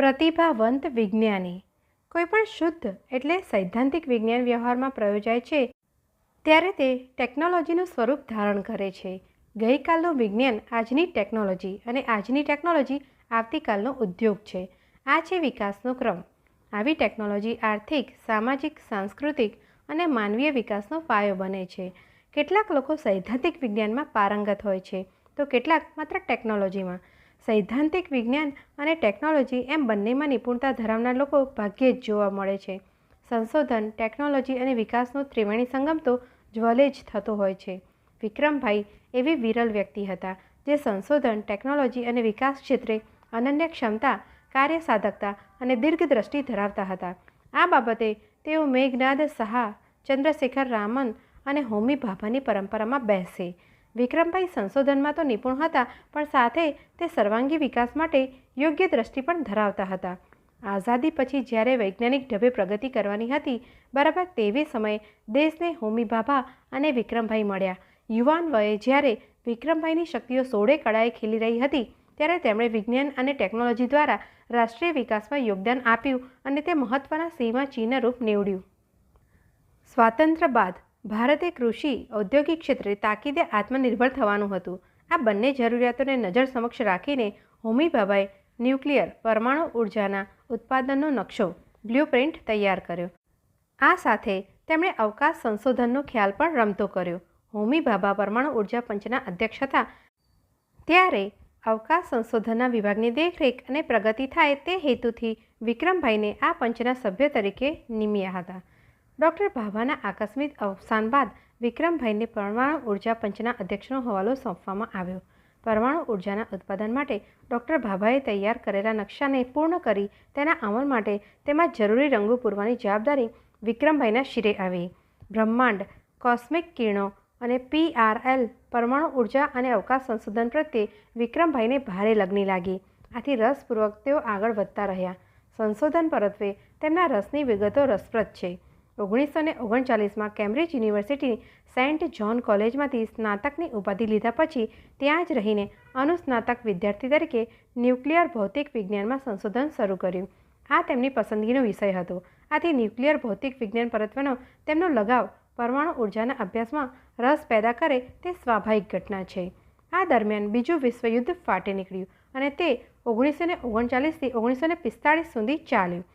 પ્રતિભાવંત વિજ્ઞાની. કોઈપણ શુદ્ધ એટલે સૈદ્ધાંતિક વિજ્ઞાન વ્યવહારમાં પ્રયોજાય છે, ત્યારે તે ટેકનોલોજીનું સ્વરૂપ ધારણ કરે છે. ગઈકાલનું વિજ્ઞાન આજની ટેકનોલોજી અને આજની ટેકનોલોજી આવતીકાલનો ઉદ્યોગ છે. આ છે વિકાસનો ક્રમ. આવી ટેકનોલોજી આર્થિક, સામાજિક, સાંસ્કૃતિક અને માનવીય વિકાસનો પાયો બને છે. કેટલાક લોકો સૈદ્ધાંતિક વિજ્ઞાનમાં પારંગત હોય છે, તો કેટલાક માત્ર ટેકનોલોજીમાં. સૈદ્ધાંતિક વિજ્ઞાન અને ટેકનોલોજી એમ બંનેમાં નિપુણતા ધરાવનાર લોકો ભાગ્યે જ જોવા મળે છે. સંશોધન, ટેકનોલોજી અને વિકાસનો ત્રિવેણી સંગમ તો જ્વલે જ થતો હોય છે. વિક્રમભાઈ એવી વિરલ વ્યક્તિ હતા જે સંશોધન, ટેકનોલોજી અને વિકાસ ક્ષેત્રે અનન્ય ક્ષમતા કાર્ય સાધકતા અને દીર્ઘદ્રષ્ટિ ધરાવતા હતા. આ બાબતે તેઓ મેઘનાદ સહા ચંદ્રશેખર રામન અને હોમી ભાભાની પરંપરામાં બેસે. વિક્રમભાઈ સંશોધનમાં તો નિપુણ હતા, પણ સાથે તે સર્વાંગી વિકાસ માટે યોગ્ય દ્રષ્ટિ પણ ધરાવતા હતા. આઝાદી પછી જ્યારે વૈજ્ઞાનિક ઢબે પ્રગતિ કરવાની હતી, બરાબર તેવી સમયે દેશને હોમી ભાભા અને વિક્રમભાઈ મળ્યા. યુવાન વયે જ્યારે વિક્રમભાઈની શક્તિઓ સોળે કળાએ ખીલી રહી હતી, ત્યારે તેમણે વિજ્ઞાન અને ટેકનોલોજી દ્વારા રાષ્ટ્રીય વિકાસમાં યોગદાન આપ્યું અને તે મહત્ત્વના સીમા ચિહ્નરૂપ નીવડ્યું. સ્વાતંત્ર્ય બાદ ભારતે કૃષિ, ઔદ્યોગિક ક્ષેત્રે તાકીદે આત્મનિર્ભર થવાનું હતું. આ બંને જરૂરિયાતોને નજર સમક્ષ રાખીને હોમી ન્યુક્લિયર પરમાણુ ઉર્જાના ઉત્પાદનનો નકશો બ્લ્યુપ્રિન્ટ તૈયાર કર્યો. આ સાથે તેમણે અવકાશ સંશોધનનો ખ્યાલ પણ રમતો કર્યો. હોમી પરમાણુ ઊર્જા પંચના અધ્યક્ષ હતા. ત્યારે અવકાશ સંશોધનના વિભાગની દેખરેખ અને પ્રગતિ થાય તે હેતુથી વિક્રમભાઈને આ પંચના સભ્ય તરીકે નિમ્યા હતા. ડૉક્ટર ભાભાના આકસ્મિક અવસાન બાદ વિક્રમભાઈને પરમાણુ ઊર્જા પંચના અધ્યક્ષનો હવાલો સોંપવામાં આવ્યો. પરમાણુ ઉર્જાના ઉત્પાદન માટે ડૉક્ટર ભાભાએ તૈયાર કરેલા નકશાને પૂર્ણ કરી તેના અમલ માટે તેમાં જરૂરી રંગો પૂરવાની જવાબદારી વિક્રમભાઈના શિરે આવી. બ્રહ્માંડ, કોસ્મિક કિરણો અને પીઆરએલ પરમાણુ ઊર્જા અને અવકાશ સંશોધન પ્રત્યે વિક્રમભાઈને ભારે લગ્ની લાગી. આથી રસપૂર્વક તેઓ આગળ વધતા રહ્યા. સંશોધન પરત્વે તેમના રસની વિગતો રસપ્રદ છે. ઓગણીસો ને ઓગણચાલીસમાં કેમ્બ્રિજ યુનિવર્સિટી સેન્ટ જ્હોન કોલેજમાંથી સ્નાતકની ઉપાધિ લીધા પછી ત્યાં જ રહીને અનુસ્નાતક વિદ્યાર્થી તરીકે ન્યુક્લિયર ભૌતિક વિજ્ઞાનમાં સંશોધન શરૂ કર્યું. આ તેમની પસંદગીનો વિષય હતો. આથી ન્યુક્લિયર ભૌતિક વિજ્ઞાન પરત્વનો તેમનો લગાવ પરમાણુ ઉર્જાના અભ્યાસમાં રસ પેદા કરે તે સ્વાભાવિક ઘટના છે. આ દરમિયાન બીજું વિશ્વયુદ્ધ ફાટી નીકળ્યું અને તે ઓગણીસો ને ઓગણચાલીસથી ઓગણીસો ને પિસ્તાળીસ સુધી ચાલ્યું.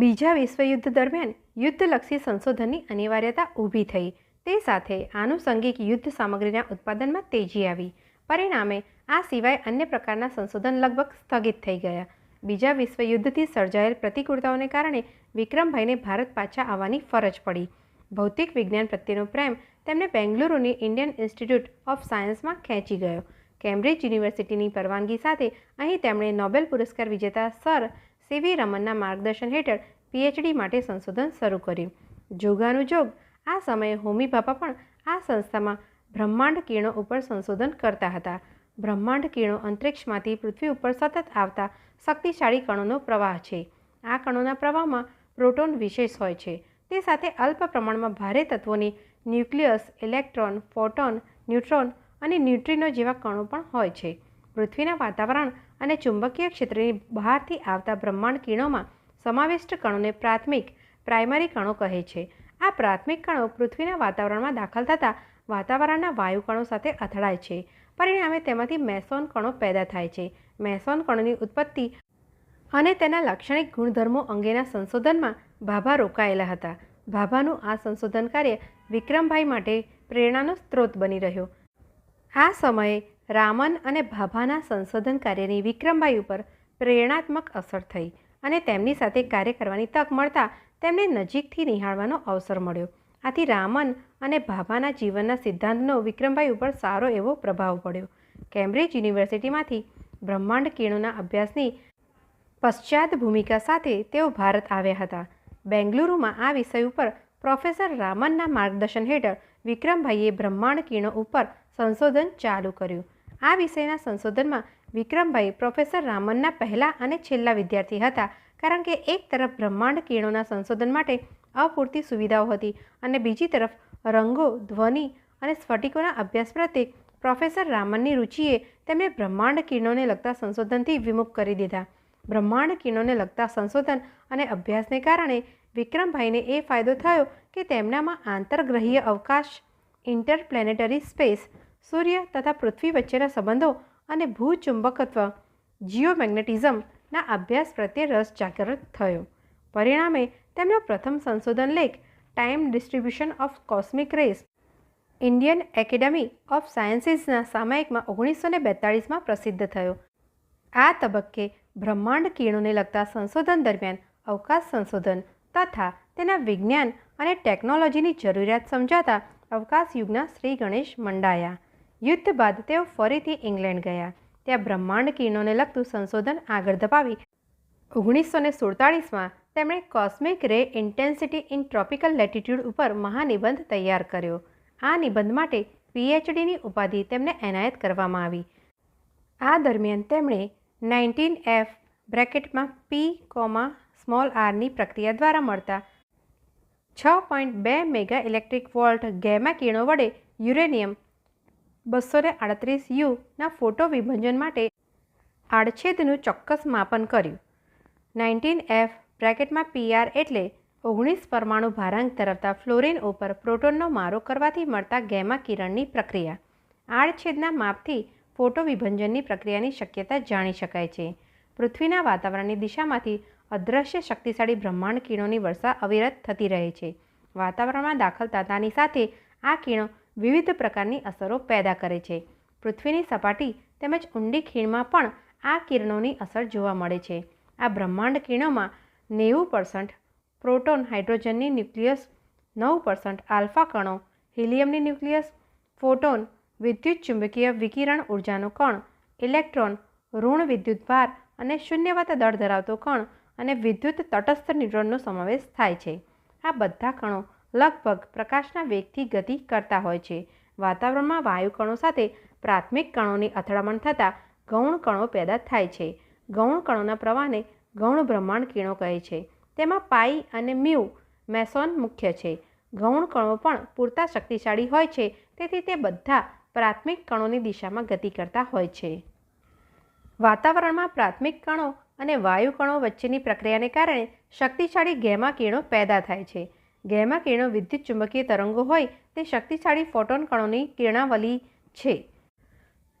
બીજા વિશ્વયુદ્ધ દરમિયાન યુદ્ધલક્ષી સંશોધનની અનિવાર્યતા ઊભી થઈ. તે સાથે આનુષંગિક યુદ્ધ સામગ્રીના ઉત્પાદનમાં તેજી આવી. પરિણામે આ સિવાય અન્ય પ્રકારના સંશોધન લગભગ સ્થગિત થઈ ગયા. બીજા વિશ્વયુદ્ધથી સર્જાયેલ પ્રતિકૂળતાઓને કારણે વિક્રમભાઈને ભારત પાછા આવવાની ફરજ પડી. ભૌતિક વિજ્ઞાન પ્રત્યેનો પ્રેમ તેમને બેંગલુરુની ઇન્ડિયન ઇન્સ્ટિટ્યૂટ ઓફ સાયન્સમાં ખેંચી ગયો. કેમ્બ્રિજ યુનિવર્સિટીની પરવાનગી સાથે અહીં તેમણે નોબેલ પુરસ્કાર વિજેતા સર સીવી રમનના માર્ગદર્શન હેઠળ પીએચડી માટે સંશોધન શરૂ કર્યું. જોગાનુજોગ, આ સમયે હોમી બાપા પણ આ સંસ્થામાં બ્રહ્માંડ કિરણો ઉપર સંશોધન કરતા હતા. બ્રહ્માંડ કિરણો અંતરિક્ષમાંથી પૃથ્વી ઉપર સતત આવતા શક્તિશાળી કણોનો પ્રવાહ છે. આ કણોના પ્રવાહમાં પ્રોટોન વિશેષ હોય છે. તે સાથે અલ્પ પ્રમાણમાં ભારે તત્વોની ન્યુક્લિયસ, ઇલેક્ટ્રોન, ફોટોન, ન્યુટ્રોન અને ન્યુટ્રિનો જેવા કણો પણ હોય છે. પૃથ્વીના વાતાવરણ અને ચુંબકીય ક્ષેત્રની બહારથી આવતા બ્રહ્માંડ કિરણોમાં સમાવિષ્ટ કણોને પ્રાથમિક, પ્રાઇમરી કણો કહે છે. આ પ્રાથમિક કણો પૃથ્વીના વાતાવરણમાં દાખલ થતાં વાતાવરણના વાયુ કણો સાથે અથડાય છે. પરિણામે તેમાંથી મેસોન કણો પેદા થાય છે. મેસોન કણોની ઉત્પત્તિ અને તેના લાક્ષણિક ગુણધર્મો અંગેના સંશોધનમાં ભાભા રોકાયેલા હતા. ભાભાનું આ સંશોધન કાર્ય વિક્રમભાઈ માટે પ્રેરણાનો સ્ત્રોત બની રહ્યો. આ સમયે રામન અને ભાભાના સંશોધન કાર્યની વિક્રમભાઈ ઉપર પ્રેરણાત્મક અસર થઈ અને તેમની સાથે કાર્ય કરવાની તક મળતા તેમને નજીકથી નિહાળવાનો અવસર મળ્યો. આથી રામન અને ભાભાના જીવનના સિદ્ધાંતનો વિક્રમભાઈ ઉપર સારો એવો પ્રભાવ પડ્યો. કેમ્બ્રિજ યુનિવર્સિટીમાંથી બ્રહ્માંડ કિરણોના અભ્યાસની પશ્ચાત ભૂમિકા સાથે તેઓ ભારત આવ્યા હતા. બેંગલુરુમાં આ વિષય ઉપર પ્રોફેસર રામનના માર્ગદર્શન હેઠળ વિક્રમભાઈએ બ્રહ્માંડ કિરણો ઉપર સંશોધન ચાલુ કર્યું. આ વિષયના સંશોધનમાં વિક્રમભાઈ પ્રોફેસર રામનના પહેલા અને છેલ્લા વિદ્યાર્થી હતા, કારણ કે એક તરફ બ્રહ્માંડ કિરણોના સંશોધન માટે અપૂરતી સુવિધાઓ હતી અને બીજી તરફ રંગો, ધ્વનિ અને સ્ફટિકોના અભ્યાસ પ્રત્યે પ્રોફેસર રામનની રુચિએ તેમણે બ્રહ્માંડ કિરણોને લગતા સંશોધનથી વિમુખ કરી દીધા. બ્રહ્માંડ કિરણોને લગતા સંશોધન અને અભ્યાસને કારણે વિક્રમભાઈને એ ફાયદો થયો કે તેમનામાં આંતરગ્રહીય અવકાશ, ઇન્ટરપ્લેનેટરી સ્પેસ સૂર્ય તથા પૃથ્વી વચ્ચેના સંબંધો અને ભૂચુંબકત્વ, જીઓમેગ્નેટિઝમના અભ્યાસ પ્રત્યે રસ જાગૃત થયો. પરિણામે તેમનો પ્રથમ સંશોધન લેખ time distribution of cosmic rays Indian academy of સાયન્સીસના સામાયિકમાં ઓગણીસો ને બેતાળીસમાં પ્રસિદ્ધ થયો. આ તબક્કે બ્રહ્માંડ કિરણોને લગતા સંશોધન દરમિયાન અવકાશ સંશોધન તથા તેના વિજ્ઞાન અને ટેકનોલોજીની જરૂરિયાત સમજાતા અવકાશ યુગના શ્રી ગણેશ મંડાયા. યુદ્ધ બાદ તેઓ ફરીથી ઇંગ્લેન્ડ ગયા. ત્યાં બ્રહ્માંડ કિરણોને લગતું સંશોધન આગળ ધપાવી. ઓગણીસો ને સુડતાળીસમાં તેમણે કોસ્મિક રે ઇન્ટેન્સિટી ઇન ટ્રોપિકલ લેટિટ્યૂડ ઉપર મહાનિબંધ તૈયાર કર્યો. આ નિબંધ માટે પીએચડીની ઉપાધિ તેમને એનાયત કરવામાં આવી. આ દરમિયાન તેમણે નાઇન્ટીન એફ બ્રેકેટમાં પી કોમા સ્મોલ આરની પ્રક્રિયા દ્વારા મળતા છ પોઈન્ટ બે મેગા ઇલેક્ટ્રિક વોલ્ટ ગેમા કિરણો વડે યુરેનિયમ બસો ને આડત્રીસ યુના ફોટો વિભંજન માટે આડછેદનું ચોક્કસ માપન કર્યું. નાઇન્ટીન એફ બ્રેકેટમાં પીઆર એટલે ઓગણીસ પરમાણુ ભારાંક ધરાવતા ફ્લોરિન ઉપર પ્રોટોનનો મારો કરવાથી મળતા ગેમા કિરણની પ્રક્રિયા. આડછેદના માપથી ફોટો વિભંજનની પ્રક્રિયાની શક્યતા જાણી શકાય છે. પૃથ્વીના વાતાવરણની દિશામાંથી અદૃશ્ય શક્તિશાળી બ્રહ્માંડ કિરણોની વર્ષા અવિરત થતી રહે છે. વાતાવરણમાં દાખલ થતાની સાથે આ કિરણો વિવિધ પ્રકારની અસરો પેદા કરે છે. પૃથ્વીની સપાટી તેમજ ઊંડી ખીણમાં પણ આ કિરણોની અસર જોવા મળે છે. આ બ્રહ્માંડ કિરણોમાં નેવું પર્સન્ટ પ્રોટોન હાઇડ્રોજનની ન્યુક્લિયસ, નવ પર્સન્ટ આલ્ફા કણો, હિલિયમની ન્યુક્લિયસ, ફોટોન, વિદ્યુત ચુંબકીય વિકિરણ ઉર્જાનો કણ, ઇલેક્ટ્રોન, ઋણ વિદ્યુતભાર અને શૂન્યવત દળ ધરાવતો કણ અને વિદ્યુત તટસ્થ ન્યુટ્રોનનો સમાવેશ થાય છે. આ બધા કણો લગભગ પ્રકાશના વેગથી ગતિ કરતા હોય છે. વાતાવરણમાં વાયુ કણો સાથે પ્રાથમિક કણોની અથડામણ થતાં ગૌણ કણો પેદા થાય છે. ગૌણ કણોના પ્રવાહને ગૌણ બ્રહ્માંડ કિરણો કહે છે. તેમાં પાઈ અને મ્યુ મેસોન મુખ્ય છે. ગૌણ કણો પણ પૂરતા શક્તિશાળી હોય છે, તેથી તે બધા પ્રાથમિક કણોની દિશામાં ગતિ કરતા હોય છે. વાતાવરણમાં પ્રાથમિક કણો અને વાયુ કણો વચ્ચેની પ્રક્રિયાને કારણે શક્તિશાળી ગેમા કિરણો પેદા થાય છે. ગેમા કિરણો વિદ્યુત ચુંબકીય તરંગો હોય તે શક્તિશાળી ફોટોન કણોની કિરણાવલી છે.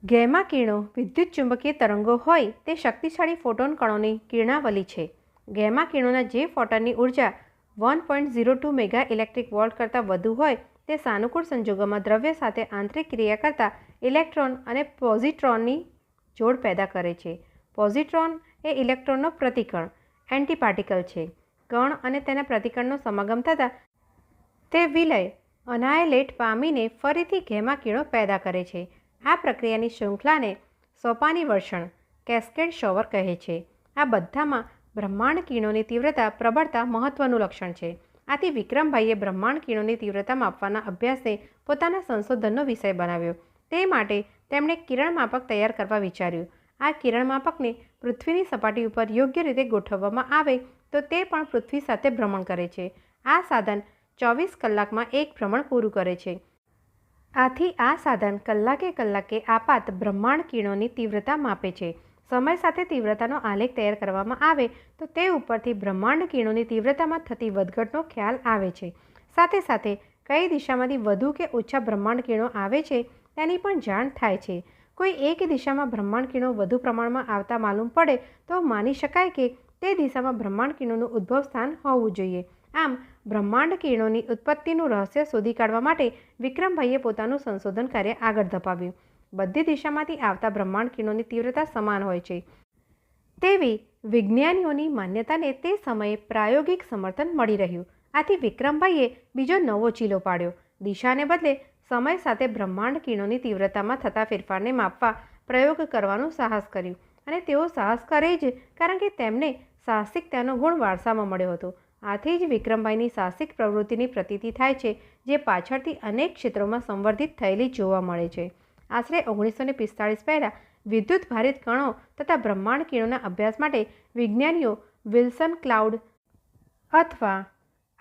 ગેમા કિરણો વિદ્યુત ચુંબકીય તરંગો હોય તે શક્તિશાળી ફોટોન કણોની કિરણાવલી છે. ગેમા કિરણોના જે ફોટોનની ઊર્જા one point zero two mega electric volt કરતાં વધુ હોય તે સાનુકૂળ સંજોગોમાં દ્રવ્ય સાથે આંતરિક ક્રિયા કરતાં ઇલેક્ટ્રોન અને પોઝિટ્રોનની જોડ પેદા કરે છે. પોઝિટ્રોન એ ઇલેક્ટ્રોનનો પ્રતિકણ એન્ટીપાર્ટિકલ છે. કણ અને તેના પ્રતિકણનો સમાગમ થતાં તે વિલય અનાયલેટ પામીને ફરીથી ઘેમા કીડો પેદા કરે છે. આ પ્રક્રિયાની શૃંખલાને સોપાની વર્ષણ, કેસ્કેડ શોવર કહે છે. આ બધામાં બ્રહ્માંડ કિરણોની તીવ્રતા પ્રબળતા મહત્વનું લક્ષણ છે. આથી વિક્રમભાઈએ બ્રહ્માંડ કિરણોની તીવ્રતા માપવાના અભ્યાસને પોતાના સંશોધનનો વિષય બનાવ્યો. તે માટે તેમણે કિરણ માપક તૈયાર કરવા વિચાર્યું. આ કિરણ માપકને પૃથ્વીની સપાટી ઉપર યોગ્ય રીતે ગોઠવવામાં આવે તો તે પણ પૃથ્વી સાથે ભ્રમણ કરે છે. આ સાધન ચોવીસ કલાકમાં એક ભ્રમણ પૂરું કરે છે. આથી આ સાધન કલાકે કલાકે આપાત બ્રહ્માંડ કિરણોની તીવ્રતા માપે છે. સમય સાથે તીવ્રતાનો આલેખ તૈયાર કરવામાં આવે તો તે ઉપરથી બ્રહ્માંડ કિરણોની તીવ્રતામાં થતી વધઘટનો ખ્યાલ આવે છે. સાથે સાથે કઈ દિશામાંથી વધુ કે ઓછા બ્રહ્માંડ કિરણો આવે છે તેની પણ જાણ થાય છે. કોઈ એક દિશામાં બ્રહ્માંડ કિરણો વધુ પ્રમાણમાં આવતા માલુમ પડે તો માની શકાય કે તે દિશામાં બ્રહ્માંડ કિરણોનું ઉદ્ભવ સ્થાન હોવું જોઈએ. આમ બ્રહ્માંડ કિરણોની ઉત્પત્તિનું રહસ્ય શોધી કાઢવા માટે વિક્રમભાઈએ પોતાનું સંશોધન કાર્ય આગળ ધપાવ્યું. બધી દિશામાંથી આવતા બ્રહ્માંડ કિરણોની તીવ્રતા સમાન હોય છે. તેવી વિજ્ઞાનીઓની માન્યતાને તે સમયે પ્રાયોગિક સમર્થન મળી રહ્યું. આથી વિક્રમભાઈએ બીજો નવો ચીલો પાડ્યો. દિશાને બદલે સમય સાથે બ્રહ્માંડ કિરણોની તીવ્રતામાં થતા ફેરફારને માપવા પ્રયોગ કરવાનું સાહસ કર્યું. અને તેઓ સાહસ કરે જ, કારણ કે તેમને સાહસિકતાનો ગુણ વારસામાં મળ્યો હતો. આથી જ વિક્રમભાઈની સાહસિક પ્રવૃત્તિની પ્રતીતિ થાય છે, જે પાછળથી અનેક ક્ષેત્રોમાં સંવર્ધિત થયેલી જોવા મળે છે. આશરે ઓગણીસો ને પિસ્તાળીસ પહેલાં વિદ્યુત ભારિત કણો તથા બ્રહ્માંડ કિરણોના અભ્યાસ માટે વિજ્ઞાનીઓ વિલ્સન ક્લાઉડ અથવા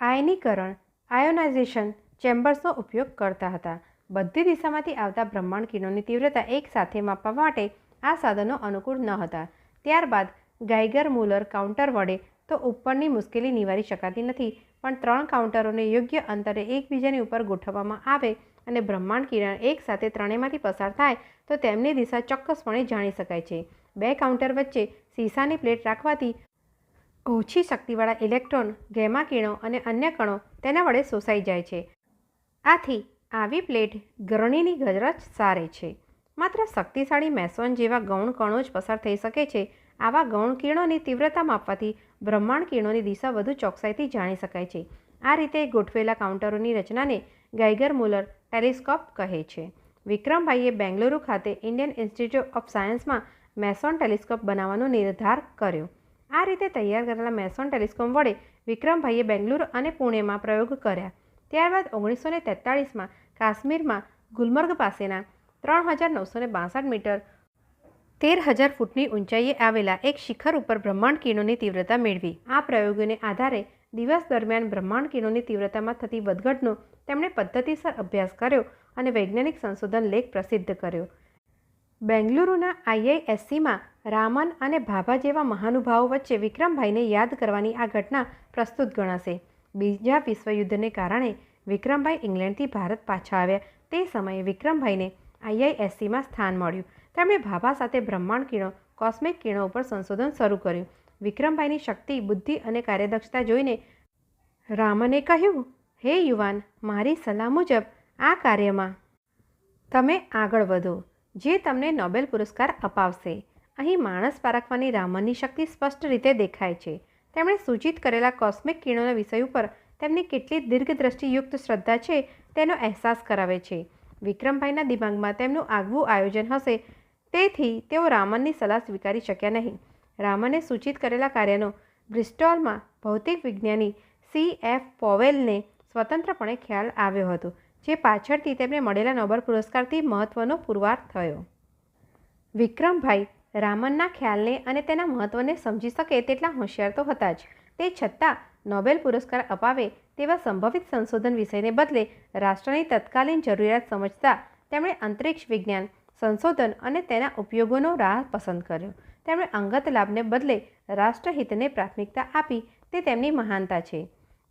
આયનીકરણ, આયોનાઇઝેશન ચેમ્બર્સનો ઉપયોગ કરતા હતા. બધી દિશામાંથી આવતા બ્રહ્માંડ કિરણોની તીવ્રતા એકસાથે માપવા માટે આ સાધનો અનુકૂળ ન હતા. ત્યારબાદ ગાઈગર મુલર કાઉન્ટર વડે તો ઉપરની મુશ્કેલી નિવારી શકાતી નથી, પણ ત્રણ કાઉન્ટરોને યોગ્ય અંતરે એકબીજાની ઉપર ગોઠવવામાં આવે અને બ્રહ્માંડ કિરણ એકસાથે ત્રણેયમાંથી પસાર થાય, તો તેમની દિશા ચોક્કસપણે જાણી શકાય છે. બે કાઉન્ટર વચ્ચે સીસાની પ્લેટ રાખવાથી ઓછી શક્તિવાળા ઇલેક્ટ્રોન, ગેમા કિરણો અને અન્ય કણો તેના વડે શોષાઈ જાય છે. આથી આવી પ્લેટ ગરણીની ગરજ સારે છે. માત્ર શક્તિશાળી મેસોન જેવા ગૌણ કણો જ પસાર થઈ શકે છે. આવા ગૌણ કિરણોની તીવ્રતા માપવાથી બ્રહ્માંડ કિરણોની દિશા વધુ ચોકસાઈથી જાણી શકાય છે. આ રીતે ગોઠવેલા કાઉન્ટરોની રચનાને ગાઇગર મુલર ટેલિસ્કોપ કહે છે. વિક્રમભાઈએ બેંગલુરુ ખાતે ઇન્ડિયન ઇન્સ્ટિટ્યૂટ ઓફ સાયન્સમાં મેસોન ટેલિસ્કોપ બનાવવાનો નિર્ધાર કર્યો. આ રીતે તૈયાર કરેલા મેસોન ટેલિસ્કોપ વડે વિક્રમભાઈએ બેંગલુરુ અને પુણેમાં પ્રયોગ કર્યા. ત્યારબાદ ઓગણીસો ને તેતાળીસમાં કાશ્મીરમાં ગુલમર્ગ પાસેના ત્રણ હજાર નવસો બાસઠ મીટર તેર હજાર ફૂટની ઊંચાઈએ આવેલા એક શિખર ઉપર બ્રહ્માંડ કિરણોની તીવ્રતા મેળવી. આ પ્રયોગોને આધારે દિવસ દરમિયાન બ્રહ્માંડ કિરણોની તીવ્રતામાં થતી વધઘટનો તેમણે પદ્ધતિસર અભ્યાસ કર્યો અને વૈજ્ઞાનિક સંશોધન લેખ પ્રસિદ્ધ કર્યો. બેંગલુરુના આઈઆઈએસસીમાં રામન અને ભાભા જેવા મહાનુભાવો વચ્ચે વિક્રમભાઈને યાદ કરવાની આ ઘટના પ્રસ્તુત ગણાશે. બીજા વિશ્વયુદ્ધને કારણે વિક્રમભાઈ ઇંગ્લેન્ડથી ભારત પાછા આવ્યા. તે સમયે વિક્રમભાઈને આઈઆઈએસસીમાં સ્થાન મળ્યું. તેમણે ભાભા સાથે બ્રહ્માંડ કિરણો, કોસ્મિક કિરણો ઉપર સંશોધન શરૂ કર્યું. વિક્રમભાઈની શક્તિ, બુદ્ધિ અને કાર્યદક્ષતા જોઈને રામને કહ્યું, હે યુવાન, મારી સલાહ મુજબ આ કાર્યમાં તમે આગળ વધો, જે તમને નોબેલ પુરસ્કાર અપાવશે. અહીં માણસ પારખવાની રામનની શક્તિ સ્પષ્ટ રીતે દેખાય છે. તેમણે સૂચિત કરેલા કોસ્મિક કિરણોના વિષય ઉપર તેમની કેટલી દીર્ઘદ્રષ્ટિયુક્ત શ્રદ્ધા છે તેનો અહેસાસ કરાવે છે. વિક્રમભાઈના દિમાગમાં તેમનું આગવું આયોજન હશે. તેથી તેઓ રામનની સલાહ સ્વીકારી શક્યા નહીં. રામને સૂચિત કરેલા કાર્યનો બ્રિસ્ટોલમાં ભૌતિક વિજ્ઞાની સી. એફ. પોવેલને સ્વતંત્રપણે ખ્યાલ આવ્યો હતો, જે પાછળથી તેમને મળેલા નોબેલ પુરસ્કારથી મહત્ત્વનો પુરવાર થયો. વિક્રમભાઈ રામનના ખ્યાલને અને તેના મહત્ત્વને સમજી શકે તેટલા હોશિયાર તો હતા જ. તે છતાં નોબેલ પુરસ્કાર અપાવે તેવા સંભવિત સંશોધન વિષયને બદલે રાષ્ટ્રની તત્કાલીન જરૂરિયાત સમજતા તેમણે અંતરિક્ષ વિજ્ઞાન, સંશોધન અને તેના ઉપયોગોનો રાહ પસંદ કર્યો. તેમણે અંગત લાભને બદલે રાષ્ટ્રહિતને પ્રાથમિકતા આપી તે તેમની મહાનતા છે.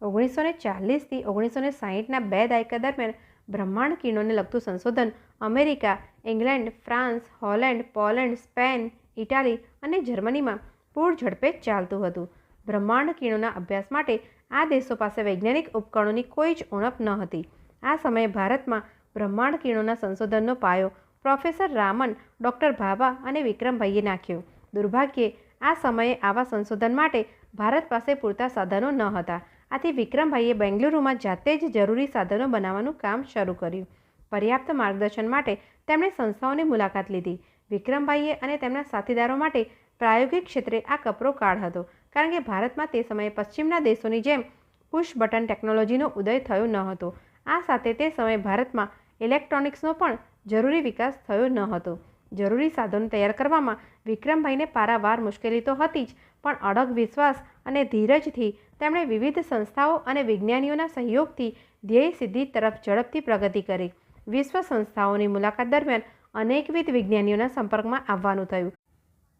ઓગણીસો ને ચાલીસથી ઓગણીસો ને સાહીઠના બે દાયકા દરમિયાન બ્રહ્માંડ કિરણોને લગતું સંશોધન America, England, France, Holland, Poland, Spain, Italy અને જર્મનીમાં પૂર ઝડપે ચાલતું હતું. બ્રહ્માંડ કિરણોના અભ્યાસ માટે આ દેશો પાસે વૈજ્ઞાનિક ઉપકરણોની કોઈ જ ઉણપ ન હતી. આ સમયે ભારતમાં બ્રહ્માંડ કિરણોના સંશોધનનો પાયો પ્રોફેસર રામન, ડૉક્ટર ભાભા અને વિક્રમભાઈએ નાખ્યો. દુર્ભાગ્યે, આ સમયે આવા સંશોધન માટે ભારત પાસે પૂરતા સાધનો ન હતા. આથી વિક્રમભાઈએ બેંગલુરુમાં જાતે જ જરૂરી સાધનો બનાવવાનું કામ શરૂ કર્યું. પર્યાપ્ત માર્ગદર્શન માટે તેમણે સંસ્થાઓની મુલાકાત લીધી. વિક્રમભાઈએ અને તેમના સાથીદારો માટે પ્રાયોગિક ક્ષેત્રે આ કપરો કાળ હતો. કારણ કે ભારતમાં તે સમયે પશ્ચિમના દેશોની જેમ પુશ બટન ટેકનોલોજીનો ઉદય થયો ન હતો. આ સાથે તે સમયે ભારતમાં ઇલેક્ટ્રોનિક્સનો પણ જરૂરી વિકાસ થયો ન હતો. જરૂરી સાધનો તૈયાર કરવામાં વિક્રમભાઈને પારાવાર મુશ્કેલી તો હતી જ, પણ અડગ વિશ્વાસ અને ધીરજથી તેમણે વિવિધ સંસ્થાઓ અને વિજ્ઞાનીઓના સહયોગથી ધ્યેય સિદ્ધિ તરફ ઝડપથી પ્રગતિ કરી. વિશ્વ સંસ્થાઓની મુલાકાત દરમિયાન અનેકવિધ વિજ્ઞાનીઓના સંપર્કમાં આવવાનું થયું.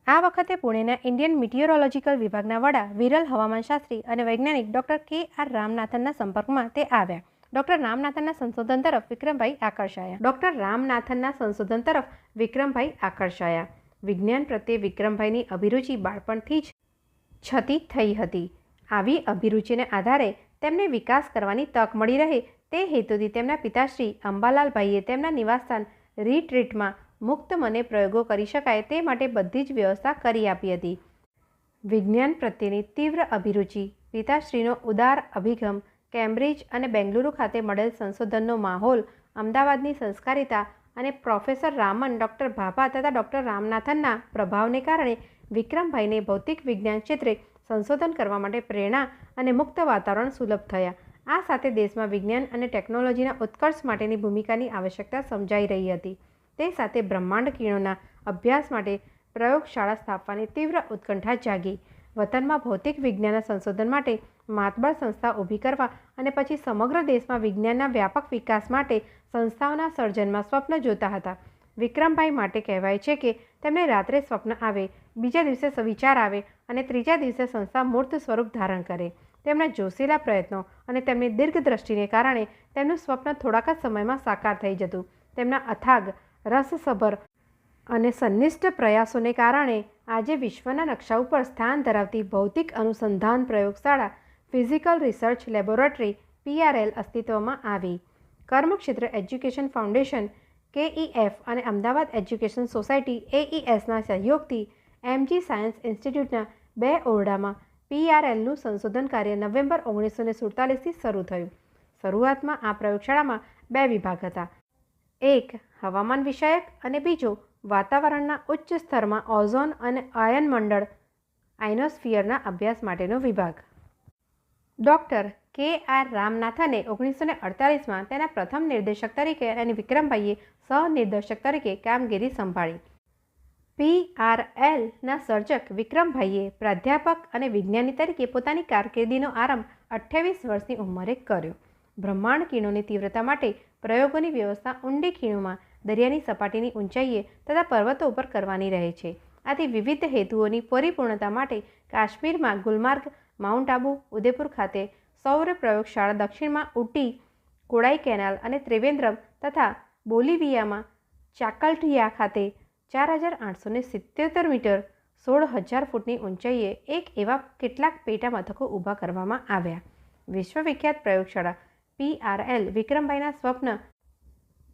આ વખતે પુણેના ઇન્ડિયન મિટિયોરોલોજીકલ વિભાગના વડા વિરલ હવામાનશાસ્ત્રી અને વૈજ્ઞાનિક ડૉક્ટર કે આર રામનાથનના સંપર્કમાં તે આવ્યા. ડૉક્ટર રામનાથનના સંશોધન તરફ વિક્રમભાઈ આકર્ષાયા. ડૉક્ટર રામનાથનના સંશોધન તરફ વિક્રમભાઈ આકર્ષાયા. વિજ્ઞાન પ્રત્યે વિક્રમભાઈની અભિરુચિ બાળપણથી જ છતી થઈ હતી. આવી અભિરુચિને આધારે તેમને વિકાસ કરવાની તક મળી રહે તે હેતુથી તેમના પિતાશ્રી અંબાલાલભાઈએ તેમના નિવાસસ્થાન રીટ્રીટમાં મુક્ત મને પ્રયોગો કરી શકાય તે માટે બધી જ વ્યવસ્થા કરી આપી હતી. વિજ્ઞાન પ્રત્યેની તીવ્ર અભિરુચિ, પિતાશ્રીનો ઉદાર અભિગમ, કેમ્બ્રિજ અને બેંગલુરુ ખાતે મળેલ સંશોધનનો માહોલ, અમદાવાદની સંસ્કારિતા અને પ્રોફેસર રામન, ડૉક્ટર ભાભા તથા ડૉક્ટર રામનાથનના પ્રભાવને કારણે વિક્રમભાઈને ભૌતિક વિજ્ઞાન ક્ષેત્રે સંશોધન કરવા માટે પ્રેરણા અને મુક્ત વાતાવરણ સુલભ થયા. આ સાથે દેશમાં વિજ્ઞાન અને ટેકનોલોજીના ઉત્કર્ષ માટેની ભૂમિકાની આવશ્યકતા સમજાઈ રહી હતી. તે સાથે બ્રહ્માંડ કિરણોના અભ્યાસ માટે પ્રયોગશાળા સ્થાપવાની તીવ્ર ઉત્કંઠા જાગી. વતનમાં ભૌતિક વિજ્ઞાનના સંશોધન માટે માતબળ સંસ્થા ઊભી કરવા અને પછી સમગ્ર દેશમાં વિજ્ઞાનના વ્યાપક વિકાસ માટે સંસ્થાઓના સર્જનમાં સ્વપ્ન જોતા હતા. વિક્રમભાઈ માટે કહેવાય છે કે તેમને રાત્રે સ્વપ્ન આવે, બીજા દિવસે વિચાર આવે અને ત્રીજા દિવસે સંસ્થા મૂર્ત સ્વરૂપ ધારણ કરે. તેમના જોશીલા પ્રયત્નો અને તેમની દીર્ઘદ્રષ્ટિને કારણે તેમનું સ્વપ્ન થોડાક જ સમયમાં સાકાર થઈ જતું. તેમના અથાગ રસસભર અને સંનિષ્ઠ પ્રયાસોને કારણે આજે વિશ્વના નકશા ઉપર સ્થાન ધરાવતી ભૌતિક અનુસંધાન પ્રયોગશાળા, ફિઝિકલ રિસર્ચ લેબોરેટરી પીઆરએલ અસ્તિત્વમાં આવી. કર્મક્ષેત્ર એજ્યુકેશન ફાઉન્ડેશન કેઈએફ અને અમદાવાદ એજ્યુકેશન સોસાયટી એઈએસના સહયોગથી એમજી સાયન્સ ઇન્સ્ટિટ્યૂટના બે ઓરડામાં પીઆરએલનું સંશોધન કાર્ય નવેમ્બર ઓગણીસો ને સુડતાલીસથી શરૂ થયું. શરૂઆતમાં આ પ્રયોગશાળામાં બે વિભાગ હતા. એક હવામાન વિષયક અને બીજો વાતાવરણના ઉચ્ચ સ્તરમાં ઓઝોન અને આયન મંડળ આઇનોસ્ફિયરના અભ્યાસ માટેનો વિભાગ. ડૉક્ટર કે આર રામનાથને ઓગણીસો ને અડતાલીસમાં તેના પ્રથમ નિર્દેશક તરીકે અને વિક્રમભાઈએ સહનિર્દેશક તરીકે કામગીરી સંભાળી. પી આર એલના સર્જક વિક્રમભાઈએ પ્રાધ્યાપક અને વિજ્ઞાની તરીકે પોતાની કારકિર્દીનો આરંભ અઠ્યાવીસ વર્ષની ઉંમરે કર્યો. બ્રહ્માંડ ખીણોની તીવ્રતા માટે પ્રયોગોની વ્યવસ્થા ઊંડી ખીણોમાં દરિયાની સપાટીની ઊંચાઈએ તથા પર્વતો ઉપર કરવાની રહે છે. આથી વિવિધ હેતુઓની પરિપૂર્ણતા માટે કાશ્મીરમાં ગુલમાર્ગ, માઉન્ટ આબુ ઉદયપુર ખાતે સૌર પ્રયોગશાળા દક્ષિણમાં ઉટી, કોડાઈ કેનાલ અને ત્રિવેન્દ્રમ તથા બોલિવિયામાં ચાકલ્ટિયા ખાતે ચાર હજાર આઠસો ને મીટર સોળ હજાર ફૂટની ઊંચાઈએ એક એવા કેટલાક પેટા મથકો ઊભા કરવામાં આવ્યા. વિશ્વવિખ્યાત પ્રયોગશાળા પીઆરએલ વિક્રમભાઈના સ્વપ્ન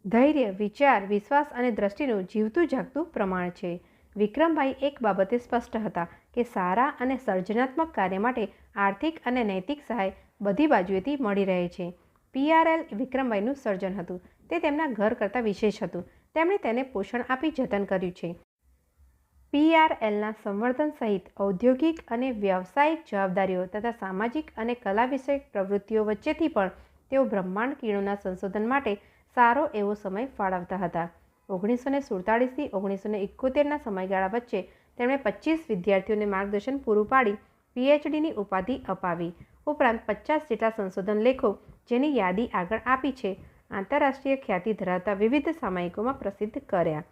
ધૈર્ય, વિચાર, વિશ્વાસ અને દ્રષ્ટિનું જીવતું જાગતું પ્રમાણ છે. વિક્રમભાઈ એક બાબતે સ્પષ્ટ હતા કે સારા અને સર્જનાત્મક કાર્ય માટે આર્થિક અને નૈતિક સહાય બધી બાજુએથી મળી રહે છે. પીઆરએલ વિક્રમભાઈનું સર્જન હતું. તે તેમના ઘર કરતાં વિશેષ હતું. તેમણે તેને પોષણ આપી જતન કર્યું છે. પીઆરએલના સંવર્ધન સહિત ઔદ્યોગિક અને વ્યવસાયિક જવાબદારીઓ તથા સામાજિક અને કલા વિષયક પ્રવૃત્તિઓ વચ્ચેથી પણ તેઓ બ્રહ્માંડ કીણોના સંશોધન માટે સારો એવો સમય ફાળવતા હતા. ઓગણીસો ને સુડતાળીસથી ઓગણીસો એકોતેરના સમયગાળા વચ્ચે તેમણે પચીસ વિદ્યાર્થીઓને માર્ગદર્શન પૂરું પાડી, પીએચડીની ઉપાધિ અપાવી. ઉપરાંત પચાસ જેટલા સંશોધન લેખો જેની યાદી આગળ આપી છે, આંતરરાષ્ટ્રીય ખ્યાતિ ધરાવતા વિવિધ સામયિકોમાં પ્રસિદ્ધ કર્યા.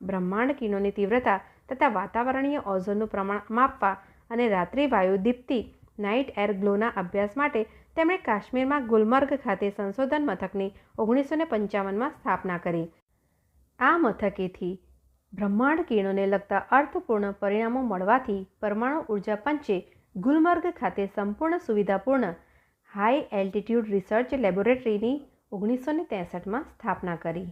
બ્રહ્માંડ કિરણોની તીવ્રતા તથા વાતાવરણીય ઓઝોનનું પ્રમાણ માપવા અને રાત્રિ વાયુ દીપ્તિ નાઇટ એર ગ્લોના અભ્યાસ માટે તેમણે કાશ્મીરમાં ગુલમર્ગ ખાતે સંશોધન મથકની ઓગણીસો ને પંચાવનમાં સ્થાપના કરી. આ મથકેથી બ્રહ્માંડ કિરણોને લગતા અર્થપૂર્ણ પરિણામો મળવાથી પરમાણુ ઊર્જા પંચે ગુલમર્ગ ખાતે સંપૂર્ણ સુવિધાપૂર્ણ હાઈ એલ્ટિટ્યૂડ રિસર્ચ લેબોરેટરીની ઓગણીસો ને સ્થાપના કરી.